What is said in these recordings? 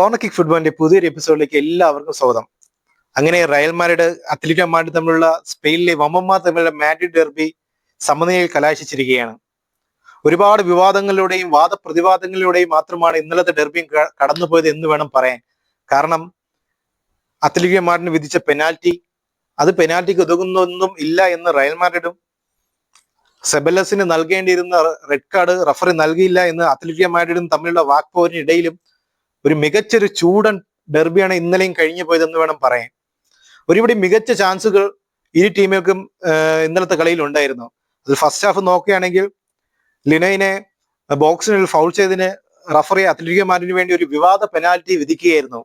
Corner kick ഫുട്ബോളിന്റെ പുതിയൊരു എപ്പിസോഡിലേക്ക് എല്ലാവർക്കും സ്വാഗതം. അങ്ങനെ റയൽ മാഡ്രിഡ് തമ്മിലുള്ള സ്പെയിനിലെ വമ്മന്മാർ തമ്മിലുള്ള മാഡ്രിഡ് ഡെർബി സമനിലയിൽ കലാശിച്ചിരിക്കുകയാണ്. ഒരുപാട് വിവാദങ്ങളിലൂടെയും വാദപ്രതിവാദങ്ങളിലൂടെയും മാത്രമാണ് ഇന്നലത്തെ ഡെർബിയും കടന്നുപോയത് എന്ന് വേണം പറയാൻ. കാരണം അത്ലറ്റിക്കോ വിധിച്ച പെനാൽറ്റി അത് പെനാൽറ്റിക്ക് ഒതുങ്ങുന്നൊന്നും ഇല്ല എന്ന് റയൽ മാഡ്രിഡും സെബലസിന് നൽകേണ്ടിയിരുന്ന റെഡ് കാർഡ് റഫറി നൽകിയില്ല എന്ന് അത്ലറ്റിക്കോ തമ്മിലുള്ള വാക്പോരിനിടയിലും ഒരു മികച്ചൊരു ചൂടൻ ഡെർബിയാണ് ഇന്നലെയും കഴിഞ്ഞു പോയതെന്ന് വേണം പറയാൻ. ഒരുപടി മികച്ച ചാൻസുകൾ ഇരു ടീമുകൾക്കും ഇന്നലത്തെ കളിയിൽ ഉണ്ടായിരുന്നു. അത് ഫസ്റ്റ് ഹാഫ് നോക്കുകയാണെങ്കിൽ ലിനയിനെ ബോക്സിനുള്ളിൽ ഫൗൾ ചെയ്തതിന് റഫറി അത്ലറ്റിക്കോമാരിന് വേണ്ടി ഒരു വിവാദ പെനാൽറ്റി വിധിക്കുകയായിരുന്നു.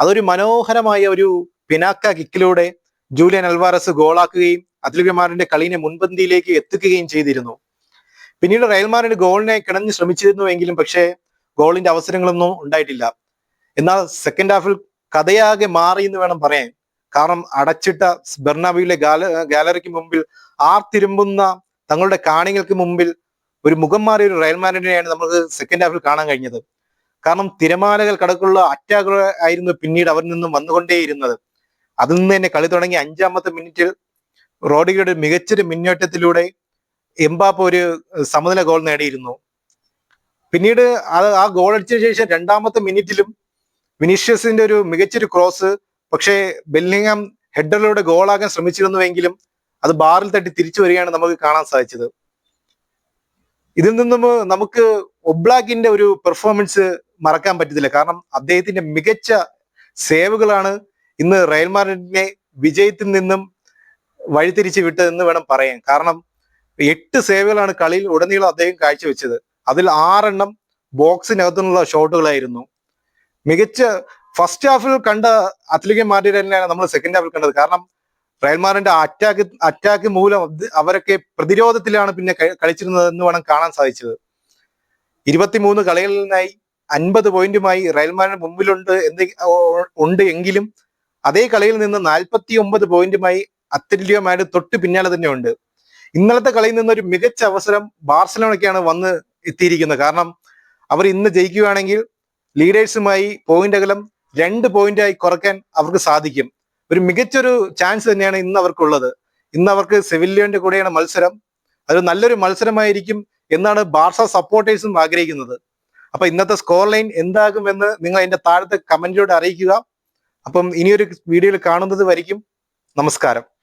അതൊരു മനോഹരമായ ഒരു പിനാക്ക കിക്കിലൂടെ ജൂലിയൻ അൽവാറസ് ഗോളാക്കുകയും അത്ലറ്റിക്കോമാരിന്റെ കളീനെ മുൻപന്തിയിലേക്ക് എത്തിക്കുകയും ചെയ്തിരുന്നു. പിന്നീട് റയൽ മാഡ്രിഡ് ഗോളിനെ കിണഞ്ഞ് ശ്രമിച്ചിരുന്നു എങ്കിലും പക്ഷേ ഗോളിന്റെ അവസരങ്ങളൊന്നും ഉണ്ടായിട്ടില്ല. എന്നാൽ സെക്കൻഡ് ഹാഫിൽ കഥയാകെ മാറി എന്ന് വേണം പറയാൻ. കാരണം അടച്ചിട്ട ബെർണാബിയിലെ ഗാല ഗാലറിക്ക് മുമ്പിൽ ആർത്തിരുമ്പുന്ന തങ്ങളുടെ കാണികൾക്ക് മുമ്പിൽ ഒരു മുഖം മാറിയ ഒരു റയൽ മാഡ്രിഡിനെയാണ് നമുക്ക് സെക്കൻഡ് ഹാഫിൽ കാണാൻ കഴിഞ്ഞത്. കാരണം തിരമാലകൾ കടക്കുള്ള അറ്റാക്കുകൾ ആയിരുന്നു പിന്നീട് അവരിൽ നിന്നും വന്നുകൊണ്ടേയിരുന്നത്. അതിൽ നിന്ന് തന്നെ കളി തുടങ്ങി അഞ്ചാമത്തെ മിനിറ്റിൽ റോഡിയുടെ മികച്ചൊരു മുന്നേറ്റത്തിലൂടെ എംബാപ്പ ഒരു സമനില ഗോൾ നേടിയിരുന്നു. പിന്നീട് അത് ആ ഗോൾ അടിച്ചതിനു ശേഷം രണ്ടാമത്തെ മിനിറ്റിലും വിനീഷ്യസിന്റെ ഒരു മികച്ചൊരു ക്രോസ് പക്ഷേ ബെല്ലിങ്ഹാം ഹെഡറിലൂടെ ഗോളാകാൻ ശ്രമിച്ചിരുന്നുവെങ്കിലും അത് ബാറിൽ തട്ടി തിരിച്ചു വരികയാണ് നമുക്ക് കാണാൻ സാധിച്ചത്. ഇതിൽ നിന്നും നമുക്ക് ഒബ്ലാക്കിന്റെ ഒരു പെർഫോമൻസ് മറക്കാൻ പറ്റത്തില്ല. കാരണം അദ്ദേഹത്തിന്റെ മികച്ച സേവുകളാണ് ഇന്ന് റയൽ മാഡ്രിഡിനെ വിജയത്തിൽ നിന്നും വഴിതിരിച്ച് വിട്ടതെന്ന് വേണം പറയാൻ. കാരണം എട്ട് സേവുകളാണ് കളിയിൽ ഉടനീളം അദ്ദേഹം കാഴ്ചവെച്ചത്. അതിൽ ആറെണ്ണം ബോക്സിനകത്തുനിന്നുള്ള ഷോട്ടുകളായിരുന്നു. മികച്ച ഫസ്റ്റ് ഹാഫിൽ കണ്ട അത്ലറ്റിക് മാഡ്രിഡ് തന്നെയാണ് നമ്മൾ സെക്കൻഡ് ഹാഫിൽ കണ്ടത്. കാരണം റയൽമാറിന്റെ അറ്റാക്ക് അറ്റാക്ക് മൂലം അവരൊക്കെ പ്രതിരോധത്തിലാണ് പിന്നെ കളിച്ചിരുന്നത് എന്ന് വേണം കാണാൻ സാധിച്ചത്. ഇരുപത്തിമൂന്ന് കളികളിൽ നിന്നായി അൻപത് പോയിന്റുമായി റയൽമാറിന് മുമ്പിലുണ്ട് എന്ന് ഉണ്ട് എങ്കിലും അതേ കളിയിൽ നിന്ന് നാൽപ്പത്തി ഒമ്പത് പോയിന്റുമായി മാഡ്രിഡ് തൊട്ട് പിന്നാലെ തന്നെയുണ്ട്. ഇന്നലത്തെ കളിയിൽ നിന്ന് ഒരു മികച്ച അവസരം ബാർസലോണയ്ക്കാണ് വന്ന് എത്തിയിരിക്കുന്നത് കാരണം അവർ ഇന്ന് ജയിക്കുകയാണെങ്കിൽ ലീഡേഴ്സുമായി പോയിന്റ് അകലം രണ്ട് പോയിന്റായി കുറയ്ക്കാൻ അവർക്ക് സാധിക്കും. ഒരു മികച്ചൊരു ചാൻസ് തന്നെയാണ് ഇന്ന് അവർക്കുള്ളത്. ഇന്ന് അവർക്ക് സിവിലിയന്റെ കൂടെയാണ് മത്സരം. അത് നല്ലൊരു മത്സരമായിരിക്കും എന്നാണ് ബാർസ സപ്പോർട്ടേഴ്സും ആഗ്രഹിക്കുന്നത്. അപ്പൊ ഇന്നത്തെ സ്കോർ ലൈൻ എന്താകുമെന്ന് നിങ്ങൾ അതിന്റെ താഴത്തെ കമന്റിലൂടെ അറിയിക്കുക. അപ്പം ഇനിയൊരു വീഡിയോയിൽ കാണുന്നത് വരിക്കും നമസ്കാരം.